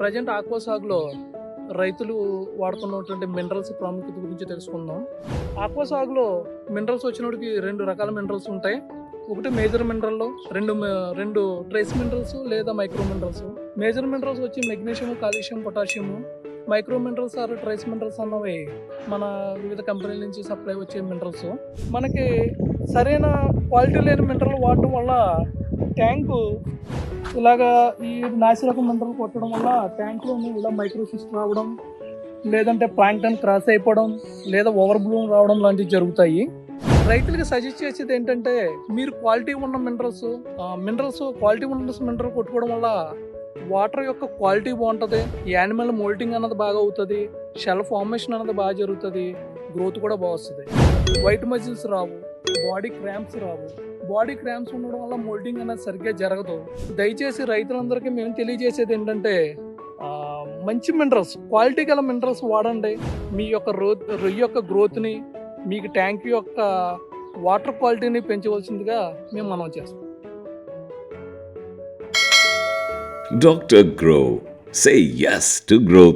Present aqua సాగులో రైతులు వాడుతున్నటువంటి minerals ప్రాముఖ్యత గురించి తెలుసుకుందాం. ఆక్వా సాగులో మినరల్స్ వచ్చినప్పటికి రెండు రకాల మినరల్స్ ఉంటాయి. ఒకటి మేజర్ మినరల్ రెండు రెండు ట్రేస్ మినరల్స్ లేదా మైక్రో మినరల్స్. మేజర్ మినరల్స్ వచ్చి magnesium calcium potassium micro minerals or trace minerals అన్నవి మన వివిధ కంపెనీల నుంచి సప్లై వచ్చే మినరల్స్. మనకి సరైన క్వాలిటీ లేని మినరల్ వాడటం వల్ల ట్యాంకు ఇలాగా ఈ నాసిరకం మినరల్ కొట్టడం వల్ల ట్యాంక్లో ఇలా మైక్రోసిస్ట్ రావడం లేదంటే ప్లాంక్టన్ క్రాస్ అయిపోవడం లేదా ఓవర్ బ్లూమ్ రావడం లాంటివి జరుగుతాయి. రైతులకి సజెస్ట్ చేసేది ఏంటంటే మీరు క్వాలిటీ ఉన్న మినరల్స్ మినరల్స్ క్వాలిటీ ఉన్న మినరల్ కొట్టుకోవడం వల్ల వాటర్ యొక్క క్వాలిటీ బాగుంటుంది యానిమల్ మోల్టింగ్ అన్నది బాగా అవుతుంది షెల్ ఫార్మేషన్ అన్నది బాగా జరుగుతుంది గ్రోత్ కూడా బాగా వస్తుంది. వైట్ మజిల్స్ రావు బాడీ క్రాంప్స్ రావు బాడీ క్రామ్స్ ఉండడం వల్ల మోల్డింగ్ అనేది సరిగ్గా జరగదు. దయచేసి రైతులందరికీ మేము తెలియజేసేది ఏంటంటే మంచి మినరల్స్ క్వాలిటీ గల మినరల్స్ వాడండి. మీ యొక్క రో రొయ్య యొక్క గ్రోత్ని మీకు ట్యాంక్ యొక్క వాటర్ క్వాలిటీని పెంచవలసిందిగా మేము మనం చేస్తాం. Doctor grow say yes to growth